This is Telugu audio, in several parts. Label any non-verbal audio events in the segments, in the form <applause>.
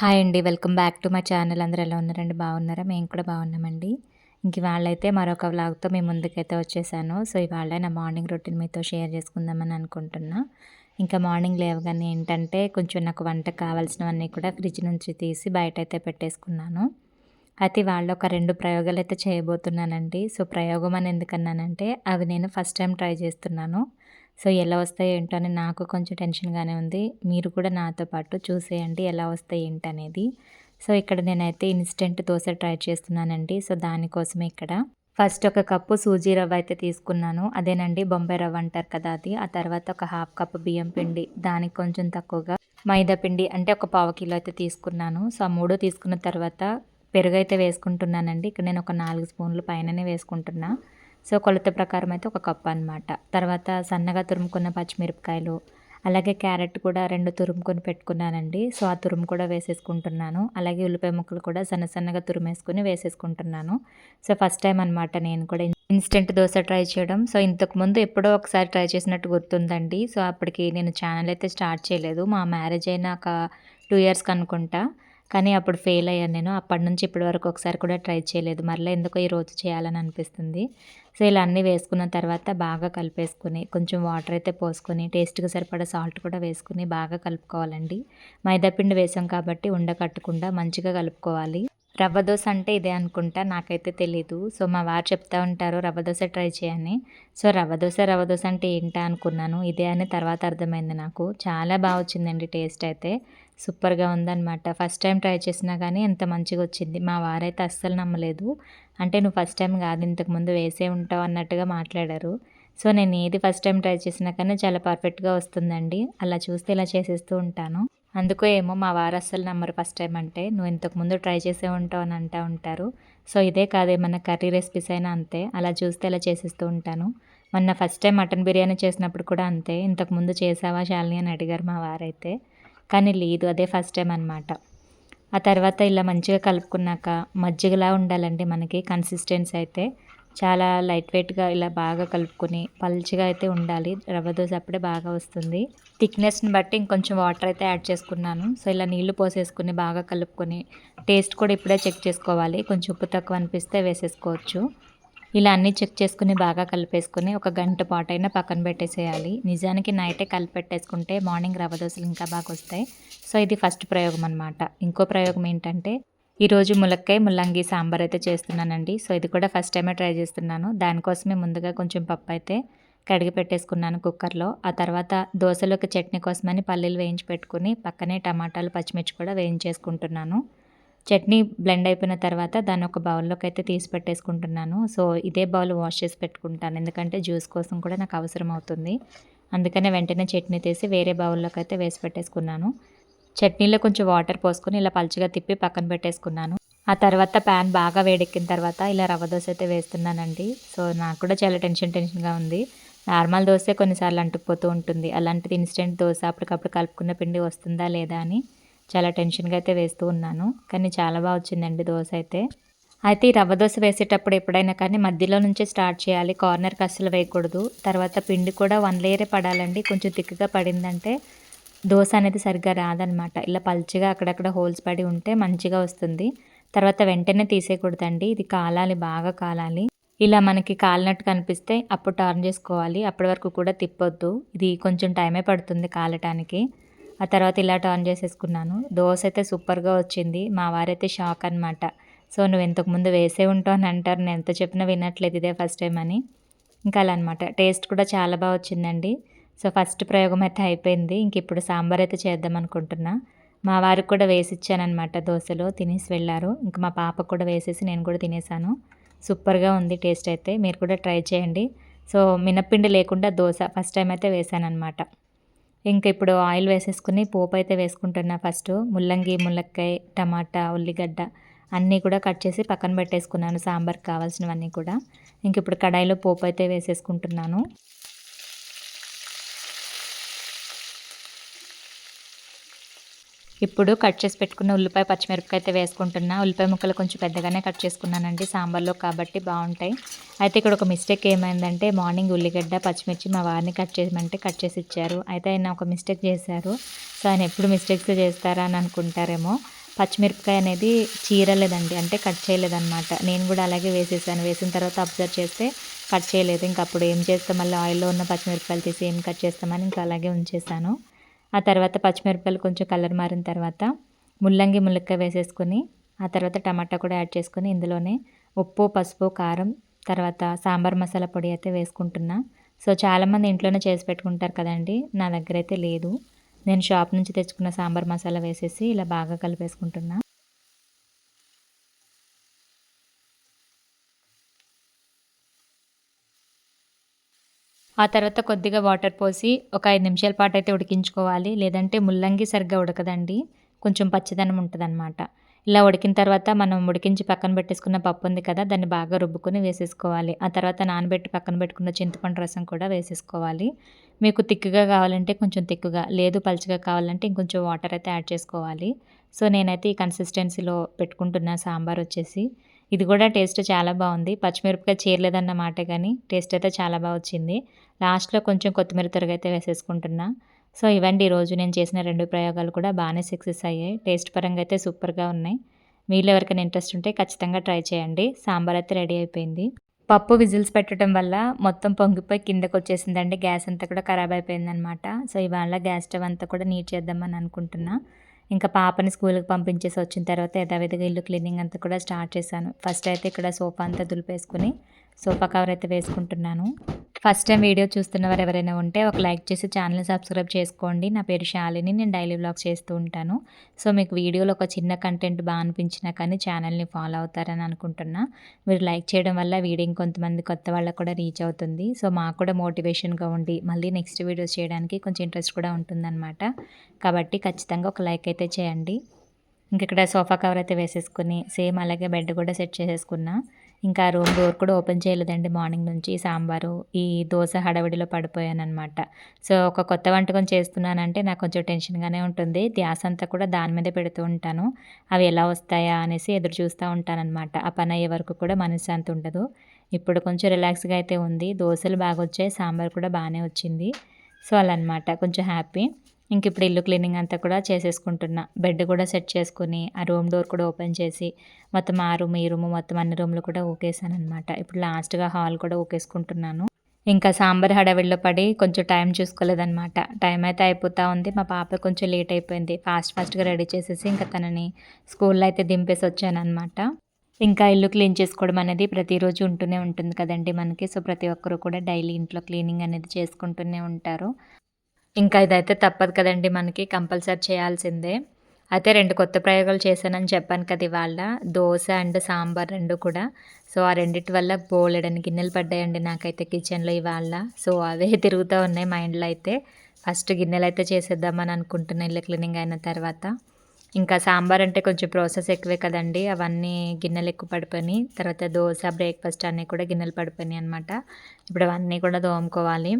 హాయ్ అండి welcome back to my channel. అందరూ ఎలా ఉన్నారండి? బాగున్నారా? మేము కూడా బాగున్నామండి. ఇంక ఇవాళైతే మరొక వ్లాగ్తో మేము ముందుకైతే వచ్చేసాను. సో ఇవాళ నా మార్నింగ్ రొటీన్ మీతో షేర్ చేసుకుందామని అనుకుంటున్నా. ఇంకా మార్నింగ్ లేవగానే ఏంటంటే కొంచెం నాకు వంట కావాల్సినవన్నీ కూడా ఫ్రిడ్జ్ నుంచి తీసి బయట అయితే పెట్టేసుకున్నాను. అయితే వాళ్ళు ఒక రెండు ప్రయోగాలు అయితే చేయబోతున్నానండి. సో ప్రయోగం అని ఎందుకన్నానంటే అవి నేను ఫస్ట్ టైం ట్రై చేస్తున్నాను. సో ఎలా వస్తాయి ఏంటో అని నాకు కొంచెం టెన్షన్గానే ఉంది. మీరు కూడా నాతో పాటు చూసేయండి ఎలా వస్తాయి ఏంటనేది. సో ఇక్కడ నేనైతే ఇన్స్టెంట్ దోశ ట్రై చేస్తున్నానండి. సో దానికోసమే ఇక్కడ. ఫస్ట్ ఒక కప్పు సూజీ రవ్వ అయితే తీసుకున్నాను. అదేనండి బొంబాయి రవ్వ అంటారు కదా అది. ఆ తర్వాత ఒక హాఫ్ కప్ బియ్యం పిండి. దానికి కొంచెం తక్కువగా మైదా పిండి అంటే ఒక పావు కిలో అయితే తీసుకున్నాను. సో ఆ మూడు తీసుకున్న తర్వాత పెరుగు అయితే వేసుకుంటున్నానండి. ఇక్కడ నేను ఒక నాలుగు స్పూన్లు పైననే వేసుకుంటున్నా. సో కొలత ప్రకారం అయితే ఒక కప్ అనమాట తర్వాత సన్నగా తురుముకున్న పచ్చిమిరపకాయలు అలాగే క్యారెట్ కూడా రెండు తురుముకొని పెట్టుకున్నానండి. సో ఆ తురుము కూడా వేసేసుకుంటున్నాను. అలాగే ఉల్లిపాయ ముక్కలు కూడా సన్న సన్నగా తురుమేసుకుని వేసేసుకుంటున్నాను. సో ఫస్ట్ టైం అనమాట నేను కూడా ఇన్స్టెంట్ దోశ ట్రై చేయడం. సో ఇంతకుముందు ఎప్పుడో ఒకసారి ట్రై చేసినట్టు గుర్తుందండి. సో అప్పటికి నేను ఛానల్ అయితే స్టార్ట్ చేయలేదు. మా మ్యారేజ్ అయినా ఒక టూ ఇయర్స్కి అనుకుంటా కానీ అప్పుడు ఫెయిల్ అయ్యాను నేను. అప్పటి నుంచి ఇప్పటి వరకు ఒకసారి కూడా ట్రై చేయలేదు. మరలా ఎందుకో ఈరోజు చేయాలని అనిపిస్తుంది. సో ఇలా అన్నీ వేసుకున్న తర్వాత బాగా కలిపేసుకుని కొంచెం వాటర్ అయితే పోసుకొని టేస్ట్కి సరిపడా సాల్ట్ కూడా వేసుకుని బాగా కలుపుకోవాలండి. మైదాపిండి వేసాం కాబట్టి ఉండకట్టకుండా మంచిగా కలుపుకోవాలి. రవ్వ దోశ అంటే ఇదే అనుకుంటా నాకైతే తెలీదు. సో మా వారు చెప్తా ఉంటారు రవ్వ దోశ ట్రై చేయని. సో రవ్వ దోశ రవ్వ దోశ అంటే ఏంటా అనుకున్నాను. ఇదే అని తర్వాత అర్థమైంది నాకు. చాలా బాగా వచ్చిందండి టేస్ట్ అయితే. సూపర్గా ఉందన్నమాట. ఫస్ట్ టైం ట్రై చేసినా కానీ ఎంత మంచిగా వచ్చింది. మా వారైతే అస్సలు నమ్మలేదు. అంటే నువ్వు ఫస్ట్ టైం కాదు ఇంతకుముందు వేసే ఉంటావు అన్నట్టుగా మాట్లాడారు. సో నేను ఏది ఫస్ట్ టైం ట్రై చేసినా కానీ చాలా పర్ఫెక్ట్గా వస్తుందండి. అలా చూస్తే ఇలా చేసేస్తూ ఉంటాను. అందుకో ఏమో మా వారు అస్సలు నమ్మరు ఫస్ట్ టైం అంటే. నువ్వు ఇంతకుముందు ట్రై చేసే ఉంటావు అని అంటూ ఉంటారు. సో ఇదే కాదు ఏమన్నా కర్రీ రెసిపీస్ అయినా అంతే. అలా చూస్తే ఇలా చేసేస్తూ ఉంటాను. మొన్న ఫస్ట్ టైం మటన్ బిర్యానీ చేసినప్పుడు కూడా అంతే. ఇంతకుముందు చేసావా శాలిని అని అడిగారు మా వారైతే. కానీ లేదు అదే ఫస్ట్ టైం అనమాట ఆ తర్వాత ఇలా మంచిగా కలుపుకున్నాక మజ్జిగలా ఉండాలండి మనకి కన్సిస్టెన్సీ అయితే. చాలా లైట్ వెయిట్గా ఇలా బాగా కలుపుకొని పల్చిగా అయితే ఉండాలి రవ్వ దోశ అప్పుడే బాగా వస్తుంది. థిక్నెస్ని బట్టి ఇంకొంచెం వాటర్ అయితే యాడ్ చేసుకున్నాను. సో ఇలా నీళ్ళు పోసేసుకుని బాగా కలుపుకొని టేస్ట్ కూడా ఇప్పుడే చెక్ చేసుకోవాలి. కొంచెం ఉప్పు తక్కువ అనిపిస్తే వేసేసుకోవచ్చు. ఇలా అన్నీ చెక్ చేసుకుని బాగా కలిపేసుకుని ఒక గంట పాటైనా పక్కన పెట్టేసేయాలి. నిజానికి నైటే కలిపి పెట్టేసుకుంటే మార్నింగ్ రవ్వ దోశలు ఇంకా బాగా వస్తాయి సో ఇది ఫస్ట్ ప్రయోగం అనమాట ఇంకో ప్రయోగం ఏంటంటే ఈరోజు ములక్కాయ ముల్లంగి సాంబార్ అయితే చేస్తున్నానండి. సో ఇది కూడా ఫస్ట్ టైమే ట్రై చేస్తున్నాను. దానికోసమే ముందుగా కొంచెం పప్పు అయితే కడిగి పెట్టేసుకున్నాను కుక్కర్లో. ఆ తర్వాత దోశలోకి చట్నీ కోసమని పల్లీలు వేయించి పెట్టుకుని పక్కనే టమాటాలు పచ్చిమిర్చి కూడా వేయించేసుకుంటున్నాను. చట్నీ బ్లెండ్ అయిపోయిన తర్వాత దాన్ని ఒక బౌల్లోకి అయితే తీసి పెట్టేసుకుంటున్నాను. సో ఇదే బౌల్ వాష్ చేసి పెట్టుకుంటాను. ఎందుకంటే జ్యూస్ కోసం కూడా నాకు అవసరం అవుతుంది. అందుకనే వెంటనే చట్నీ తీసి వేరే బౌల్లోకి అయితే వేసి పెట్టేసుకున్నాను. చట్నీలో కొంచెం వాటర్ పోసుకొని ఇలా పలుచగా తిప్పి పక్కన పెట్టేసుకున్నాను. ఆ తర్వాత ప్యాన్ బాగా వేడెక్కిన తర్వాత ఇలా రవ్వ దోశ అయితే వేస్తున్నానండి. సో నాకు కూడా చాలా టెన్షన్ టెన్షన్గా ఉంది. నార్మల్ దోశ కొన్నిసార్లు అంటుకుపోతూ ఉంటుంది. అలాంటిది ఇన్స్టెంట్ దోశ అప్పటికప్పుడు కలుపుకున్న పిండి వస్తుందా లేదా అని. చాలా టెన్షన్గా అయితే వేస్తూ ఉన్నాను. కానీ చాలా బాగా వచ్చిందండి దోశ అయితే. అయితే ఈ రవ్వ దోశ వేసేటప్పుడు ఎప్పుడైనా కానీ మధ్యలో నుంచే స్టార్ట్ చేయాలి. కార్నర్కి అస్సలు వేయకూడదు. తర్వాత పిండి కూడా వన్ లేయరే పడాలండి. కొంచెం తిక్కుగా పడిందంటే దోశ అనేది సరిగ్గా రాదనమాట. ఇలా పల్చిగా అక్కడక్కడ హోల్స్ పడి ఉంటే మంచిగా వస్తుంది. తర్వాత వెంటనే తీసేయకూడదండి. ఇది కాలాలి బాగా కాలాలి. ఇలా మనకి కాలినట్టు కనిపిస్తే అప్పుడు టర్న్ చేసుకోవాలి. అప్పటి వరకు కూడా తిప్పొద్దు. ఇది కొంచెం టైమే పడుతుంది కాలటానికి. ఆ తర్వాత ఇలా టర్న్ చేసేసుకున్నాను. దోశ అయితే సూపర్గా వచ్చింది. మా వారైతే షాక్ అనమాట సో నువ్వు ఇంతకుముందు వేసే ఉంటావు అని అంటారు. నేను ఎంత చెప్పినా వినట్లేదు ఇదే ఫస్ట్ టైం అని. ఇంకా అలా అనమాట టేస్ట్ కూడా చాలా బాగా వచ్చిందండి. సో ఫస్ట్ ప్రయోగం అయితే అయిపోయింది. ఇంక ఇప్పుడు సాంబార్ అయితే చేద్దాం అనుకుంటున్నా. మా వారికి కూడా వేసి ఇచ్చానమాట దోశలో. తినేసి వెళ్ళారు. ఇంకా మా పాపకు కూడా వేసేసి నేను కూడా తినేసాను. సూపర్గా ఉంది టేస్ట్ అయితే. మీరు కూడా ట్రై చేయండి. సో మినప్పిండి లేకుండా దోశ ఫస్ట్ టైం అయితే వేసాను అనమాట ఇంకా ఇప్పుడు ఆయిల్ వేసేసుకుని పోపు అయితే వేసుకుంటున్నా ఫస్ట్. ముల్లంగి ములక్కాయ టమాటా ఉల్లిగడ్డ అన్నీ కూడా కట్ చేసి పక్కన పెట్టేసుకున్నాను. సాంబార్కి కావాల్సినవన్నీ కూడా. ఇంక ఇప్పుడు కడాయిలో పోపు అయితే వేసేసుకుంటున్నాను. ఇప్పుడు కట్ చేసి పెట్టుకున్న ఉల్లిపాయ పచ్చిమిరపకాయ అయితే వేసుకుంటున్నా. ఉల్లిపాయ ముక్కలు కొంచెం పెద్దగానే కట్ చేసుకున్నానండి. సాంబార్లో కాబట్టి బాగుంటాయి. అయితే ఇక్కడ ఒక మిస్టేక్ ఏమైందంటే మార్నింగ్ ఉల్లిగడ్డ పచ్చిమిర్చి మా వారిని కట్ చేయమంటే కట్ చేసి ఇచ్చారు. అయితే ఆయన ఒక మిస్టేక్ చేశారు. సో ఆయన ఎప్పుడు మిస్టేక్స్ చేస్తారా అని అనుకుంటారేమో. పచ్చిమిరపకాయ అనేది చీరలేదండి. అంటే కట్ చేయలేదన్నమాట. నేను కూడా అలాగే వేసేసాను. వేసిన తర్వాత అబ్జర్వ్ చేస్తే కట్ చేయలేదు. ఇంకా అప్పుడు ఏం చేస్తాం? మళ్ళీ ఆయిల్లో ఉన్న పచ్చిమిరపకాయలు తీసి ఏం కట్ చేస్తామని ఇంకా అలాగే ఉంచేసాను ఆ తర్వాత పచ్చిమిరపకాయలు కొంచెం కలర్ మారిన తర్వాత ముల్లంగి ములక్కాయ వేసేసుకొని ఆ తర్వాత టమాటా కూడా యాడ్ చేసుకొని ఇందులోనే ఉప్పు పసుపు కారం తర్వాత సాంబార్ మసాలా పొడి అయితే వేసుకుంటున్నా. సో చాలామంది ఇంట్లోనే చేసి పెట్టుకుంటారు కదండి. నా దగ్గర అయితే లేదు. నేను షాప్ నుంచి తెచ్చుకున్న సాంబార్ మసాలా వేసేసి ఇలా బాగా కలిపేసుకుంటున్నా. ఆ తర్వాత కొద్దిగా వాటర్ పోసి ఒక ఐదు నిమిషాల పాటు అయితే ఉడికించుకోవాలి. లేదంటే ముల్లంగి సరిగ్గా ఉడకదండి. కొంచెం పచ్చిదనం ఉంటుంది ఇలా ఉడికిన తర్వాత మనం ఉడికించి పక్కన పెట్టేసుకున్న పప్పు ఉంది కదా దాన్ని బాగా రుబ్బుకొని వేసేసుకోవాలి. ఆ తర్వాత నానబెట్టి పక్కన పెట్టుకున్న చింతపండు రసం కూడా వేసేసుకోవాలి. మీకు తిక్కుగా కావాలంటే కొంచెం తిక్కుగా లేదు పలుచగా కావాలంటే ఇంకొంచెం వాటర్ అయితే యాడ్ చేసుకోవాలి. సో నేనైతే ఈ కన్సిస్టెన్సీలో పెట్టుకుంటున్న సాంబార్ వచ్చేసి. ఇది కూడా టేస్ట్ చాలా బాగుంది. పచ్చిమిరపకాయ చేరలేదన్నమాట కానీ టేస్ట్ అయితే చాలా బాగా వచ్చింది. లాస్ట్లో కొంచెం కొత్తిమీర తొరగైతే అయితే వేసేసుకుంటున్నా. సో ఇవండి ఈరోజు నేను చేసిన రెండు ప్రయోగాలు కూడా బాగానే సక్సెస్ అయ్యాయి. టేస్ట్ పరంగా అయితే సూపర్గా ఉన్నాయి. మీలో ఎవరికైనా ఇంట్రెస్ట్ ఉంటే ఖచ్చితంగా ట్రై చేయండి. సాంబార్ అయితే రెడీ అయిపోయింది. పప్పు విజిల్స్ పెట్టడం వల్ల మొత్తం పొంగిపోయి కిందకు వచ్చేసిందండి. గ్యాస్ అంతా కూడా ఖరాబ్ అయిపోయిందనమాట సో ఇవాళ గ్యాస్ స్టవ్ అంతా కూడా నీట్ చేద్దామని అనుకుంటున్నా. ఇంకా పాపని స్కూల్కి పంపించేసి వచ్చిన తర్వాత యథావిధిగా ఇల్లు క్లీనింగ్ అంతా కూడా స్టార్ట్ చేశాను. ఫస్ట్ అయితే ఇక్కడ సోఫా అంతా దులిపేసుకుని సోఫా కవర్ అయితే వేసుకుంటున్నాను. ఫస్ట్ టైం వీడియో చూస్తున్న వారు ఎవరైనా ఉంటే ఒక లైక్ చేసి ఛానల్ని సబ్స్క్రైబ్ చేసుకోండి. నా పేరు శాలిని నేను డైలీ వ్లాగ్ చేస్తూ ఉంటాను. సో మీకు వీడియోలో ఒక చిన్న కంటెంట్ బాగా అనిపించినా కానీ ఛానల్ని ఫాలో అవుతారని అనుకుంటున్నా. మీరు లైక్ చేయడం వల్ల వీడియో ఇంకొంతమంది కొత్త వాళ్ళకు కూడా రీచ్ అవుతుంది. సో మాకు కూడా మోటివేషన్గా ఉండి మళ్ళీ నెక్స్ట్ వీడియోస్ చేయడానికి కొంచెం ఇంట్రెస్ట్ కూడా ఉంటుందన్నమాట. కాబట్టి ఖచ్చితంగా ఒక లైక్ అయితే చేయండి. ఇంక ఇక్కడ సోఫా కవర్ అయితే వేసేసుకుని సేమ్ అలాగే బెడ్ కూడా సెట్ చేసేసుకున్నా. ఇంకా రూమ్ డోర్ కూడా ఓపెన్ చేయలేదండి మార్నింగ్ నుంచి సాంబారు. ఈ దోశ హడవిడిలో పడిపోయాను అనమాట సో ఒక కొత్త వంటకం చేస్తున్నానంటే నాకు కొంచెం టెన్షన్గానే ఉంటుంది. ధ్యాస అంతా కూడా దాని మీద పెడుతూ ఉంటాను. అవి ఎలా వస్తాయా అనేసి ఎదురు చూస్తూ ఉంటానన్నమాట. ఆ పని అయ్యే వరకు కూడా మనశ్శాంతి ఉండదు. ఇప్పుడు కొంచెం రిలాక్స్గా అయితే ఉంది. దోశలు బాగా వచ్చాయి సాంబార్ కూడా బాగానే వచ్చింది. సో అలా అనమాట కొంచెం హ్యాపీ ఇంక ఇప్పుడు ఇల్లు క్లీనింగ్ అంతా కూడా చేసేసుకుంటున్నా. బెడ్ కూడా సెట్ చేసుకుని ఆ రూమ్ డోర్ కూడా ఓపెన్ చేసి మొత్తం ఆ రూమ్ ఈ రూమ్ మొత్తం అన్ని రూమ్లు కూడా ఊకేసాను అనమాట ఇప్పుడు లాస్ట్గా హాల్ కూడా ఊకేసుకుంటున్నాను. ఇంకా సాంబార్ హడావిడిలో పడి కొంచెం టైం చూసుకోలేదనమాట టైం అయితే అయిపోతూ ఉంది. మా పాప కొంచెం లేట్ అయిపోయింది. ఫాస్ట్ ఫాస్ట్గా రెడీ చేసేసి ఇంకా తనని స్కూల్లో అయితే దింపేసి వచ్చానమాట ఇంకా ఇల్లు క్లీన్ చేసుకోవడం అనేది ప్రతిరోజు ఉంటూనే ఉంటుంది కదండి మనకి. సో ప్రతి ఒక్కరు కూడా డైలీ ఇంట్లో క్లీనింగ్ అనేది చేసుకుంటూనే ఉంటారు. ఇంకా ఇదైతే తప్పదు కదండి మనకి కంపల్సరీ చేయాల్సిందే. అయితే రెండు కొత్త ప్రయోగాలు చేశానని చెప్పాను కదా ఇవాళ. దోశ అండ్ సాంబార్ రెండు కూడా. సో ఆ రెండింటి వల్ల బోలెడని గిన్నెలు పడ్డాయండి నాకైతే కిచెన్లో ఇవాళ. సో అవే <laughs> తిరుగుతూ ఉన్నాయి మైండ్లో అయితే. ఫస్ట్ గిన్నెలు అయితే చేసేద్దామని అనుకుంటున్నాను ఇల్లు క్లీనింగ్ అయిన తర్వాత. ఇంకా సాంబార్ అంటే కొంచెం ప్రాసెస్ ఎక్కువే కదండి. అవన్నీ గిన్నెలు ఎక్కువ పడిపోయి తర్వాత దోశ బ్రేక్ఫాస్ట్ అన్నీ కూడా గిన్నెలు పడిపోయినాయి అనమాట ఇప్పుడు అవన్నీ కూడా దోముకోవాలి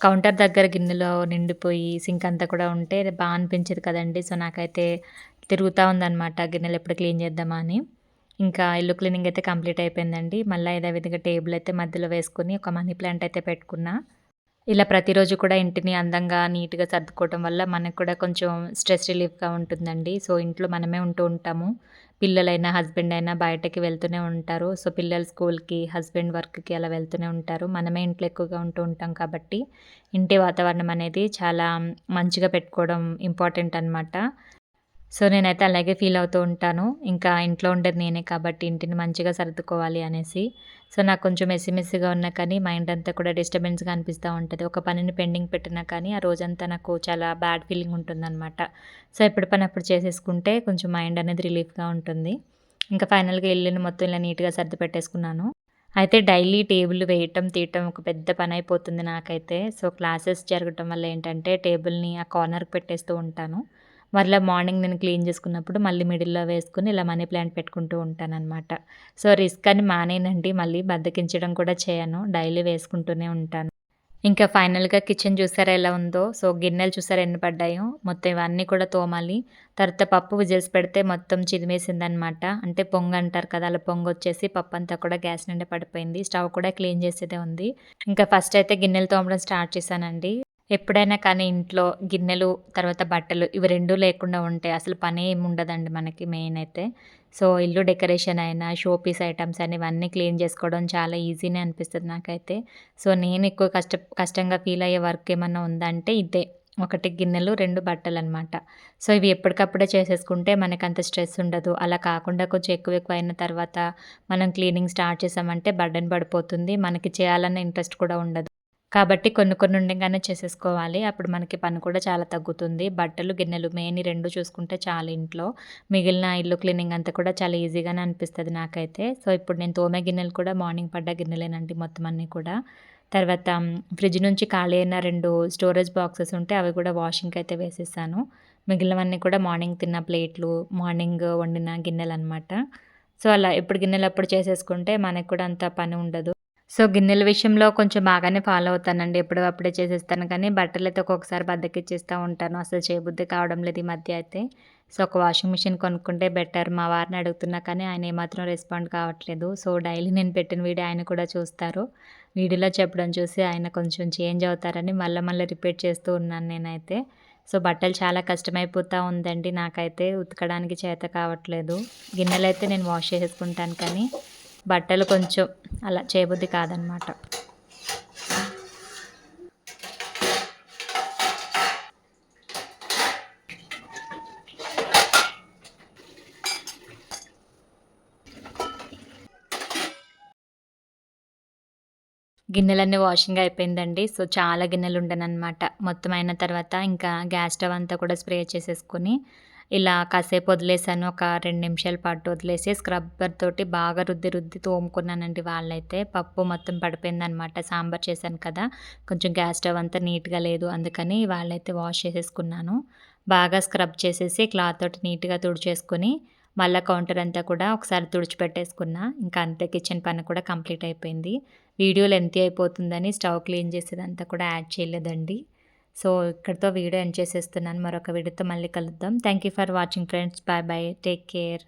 కౌంటర్ దగ్గర గిన్నెలో నిండిపోయి సింక్ అంతా కూడా ఉంటే బాగా అనిపించేది కదండి. సో నాకైతే తిరుగుతూ ఉందన్నమాట గిన్నెలు ఎప్పుడు క్లీన్ చేద్దామా అని. ఇంకా ఇల్లు క్లీనింగ్ అయితే కంప్లీట్ అయిపోయిందండి. మళ్ళీ ఇదే విధంగా టేబుల్ అయితే మధ్యలో వేసుకుని ఒక మనీ ప్లాంట్ అయితే పెట్టుకున్నా. ఇలా ప్రతిరోజు కూడా ఇంటిని అందంగా నీట్గా సర్దుకోవటం వల్ల మనకు కూడా కొంచెం స్ట్రెస్ రిలీఫ్గా ఉంటుందండి. సో ఇంట్లో మనమే ఉంటూ ఉంటాము. పిల్లలైనా హస్బెండ్ అయినా బయటకి వెళ్తూనే ఉంటారు. సో పిల్లలు స్కూల్కి హస్బెండ్ వర్క్కి అలా వెళ్తూనే ఉంటారు. మనమే ఇంట్లో ఎక్కువగా ఉంటూ ఉంటాం కాబట్టి ఇంటి వాతావరణం అనేది చాలా మంచిగా పెట్టుకోవడం ఇంపార్టెంట్ అనమాట సో నేనైతే అలాగే ఫీల్ అవుతూ ఉంటాను. ఇంకా ఇంట్లో ఉండేది నేనే కాబట్టి ఇంటిని మంచిగా సర్దుకోవాలి అనేసి. సో నాకు కొంచెం మెస్సిమెస్సిగా ఉన్నా కానీ మైండ్ అంతా కూడా డిస్టర్బెన్స్గా అనిపిస్తూ ఉంటుంది. ఒక పనిని పెండింగ్ పెట్టినా కానీ ఆ రోజంతా నాకు చాలా బ్యాడ్ ఫీలింగ్ ఉంటుందన్నమాట. సో ఎప్పుడు పని అప్పుడు చేసేసుకుంటే కొంచెం మైండ్ అనేది రిలీఫ్గా ఉంటుంది. ఇంకా ఫైనల్గా ఇల్లుని మొత్తం ఇలా నీట్గా సర్ది పెట్టేసుకున్నాను. అయితే డైలీ టేబుల్ వేయటం తీయటం ఒక పెద్ద పని అయిపోతుంది నాకైతే. సో క్లాసెస్ జరగటం వల్ల ఏంటంటే టేబుల్ని ఆ కార్నర్కి పెట్టేస్తూ ఉంటాను. మరలా మార్నింగ్ నేను క్లీన్ చేసుకున్నప్పుడు మళ్ళీ మిడిల్లో వేసుకుని ఇలా మనీ ప్లాంట్ పెట్టుకుంటూ ఉంటానన్నమాట. సో రిస్క్ అని మానేనండి. మళ్ళీ బద్దకించడం కూడా చేయను. డైలీ వేసుకుంటూనే ఉంటాను. ఇంకా ఫైనల్గా కిచెన్ చూసారా ఎలా ఉందో? సో గిన్నెలు చూసారా ఎన్ని పడ్డాయో? మొత్తం ఇవన్నీ కూడా తోమాలి. తర్వాత పప్పు విజిల్స్ పెడితే మొత్తం చిదిమేసిందనమాట అంటే పొంగ అంటారు కదా అలా పొంగ వచ్చేసి పప్పు అంతా కూడా గ్యాస్ నిండా పడిపోయింది. స్టవ్ కూడా క్లీన్ చేసేదే ఉంది. ఇంకా ఫస్ట్ అయితే గిన్నెలు తోమడం స్టార్ట్ చేశానండి. ఎప్పుడైనా కానీ ఇంట్లో గిన్నెలు తర్వాత బట్టలు ఇవి రెండూ లేకుండా ఉంటే అసలు పని ఏమి ఉండదండి మనకి మెయిన్ అయితే. సో ఇల్లు డెకరేషన్ అయినా షోపీస్ ఐటమ్స్ అని ఇవన్నీ క్లీన్ చేసుకోవడం చాలా ఈజీనే అనిపిస్తుంది నాకైతే. సో నేను ఎక్కువ కష్ట కష్టంగా ఫీల్ అయ్యే వర్క్ ఏమన్నా ఉందంటే ఇదే. ఒకటి గిన్నెలు రెండు బట్టలు అనమాట సో ఇవి ఎప్పటికప్పుడే చేసేసుకుంటే మనకు అంత స్ట్రెస్ ఉండదు. అలా కాకుండా కొంచెం ఎక్కువ ఎక్కువ అయిన తర్వాత మనం క్లీనింగ్ స్టార్ట్ చేసామంటే బర్డెన్ పడిపోతుంది. మనకి చేయాలన్న ఇంట్రెస్ట్ కూడా ఉండదు. కాబట్టి కొన్ని కొన్ని ఉండగానే చేసేసుకోవాలి. అప్పుడు మనకి పని కూడా చాలా తగ్గుతుంది. బట్టలు గిన్నెలు మెయిన్ రెండు చూసుకుంటే చాలా ఇంట్లో. మిగిలిన ఇల్లు క్లీనింగ్ అంతా కూడా చాలా ఈజీగానే అనిపిస్తుంది నాకైతే. సో ఇప్పుడు నేను తోమే గిన్నెలు కూడా మార్నింగ్ పడ్డ గిన్నెలేనండి మొత్తం అన్నీ కూడా. తర్వాత ఫ్రిడ్జ్ నుంచి ఖాళీ అయిన రెండు స్టోరేజ్ బాక్సెస్ ఉంటే అవి కూడా వాషింగ్కి అయితే వేసేసాను. మిగిలినవన్నీ కూడా మార్నింగ్ తిన్న ప్లేట్లు మార్నింగ్ వండిన గిన్నెలు అనమాట సో అలా ఎప్పుడు గిన్నెలు అప్పుడు చేసేసుకుంటే మనకు కూడా అంత పని ఉండదు. సో గిన్నెల విషయంలో కొంచెం బాగానే ఫాలో అవుతానండి. ఎప్పుడప్పుడే చేసేస్తాను. కానీ బట్టలు అయితే ఒక్కొక్కసారి బద్దకిచ్చేస్తూ ఉంటాను. అసలు చేయబుద్ధి కావడం లేదు ఈ మధ్య అయితే. సో ఒక వాషింగ్ మిషన్ కొనుక్కుంటే బెటర్. మా వారిని అడుగుతున్నా కానీ ఆయన ఏమాత్రం రెస్పాండ్ కావట్లేదు. సో డైలీ నేను పెట్టిన వీడియో ఆయన కూడా చూస్తారు. వీడియోలో చెప్పడం చూసి ఆయన కొంచెం చేంజ్ అవుతారని మళ్ళీ మళ్ళీ రిపీట్ చేస్తూ ఉన్నాను నేనైతే. సో బట్టలు చాలా కష్టమైపోతూ ఉందండి. నాకైతే ఉతకడానికి చేత కావట్లేదు. గిన్నెలు అయితే నేను వాష్ చేసుకుంటాను కానీ బట్టలు కొంచెం అలా చేయబుద్ధి కాదనమాట గిన్నెలన్నీ వాషింగ్ అయిపోయిందండి. సో చాలా గిన్నెలు ఉండనమాట మొత్తం అయిన తర్వాత ఇంకా గ్యాస్ స్టవ్ అంతా కూడా స్ప్రే చేసేసుకొని ఇలా కాసేపు వదిలేసాను ఒక రెండు నిమిషాల పాటు వదిలేసి స్క్రబ్బర్ తోటి బాగా రుద్ది రుద్ది తోముకున్నానండి వాళ్ళైతే. పప్పు మొత్తం పడిపోయిందనమాట సాంబార్ చేశాను కదా. కొంచెం గ్యాస్ స్టవ్ అంతా నీట్గా లేదు. అందుకని వాళ్ళైతే వాష్ చేసేసుకున్నాను. బాగా స్క్రబ్ చేసేసి క్లాత్ తోటి నీట్గా తుడిచేసుకుని మళ్ళీ కౌంటర్ అంతా కూడా ఒకసారి తుడిచిపెట్టేసుకున్నా. ఇంకా అంతే కిచెన్ పని కూడా కంప్లీట్ అయిపోయింది. వీడియోలు ఎంత అయిపోతుందని స్టవ్ క్లీన్ చేసేదంతా కూడా యాడ్ చేయలేదండి. సో ఇక్కడితో వీడియో ఎండ్ చేసేస్తున్నాను. మరొక వీడియోతో మళ్ళీ కలుద్దాం. Thank you for watching friends bye bye take care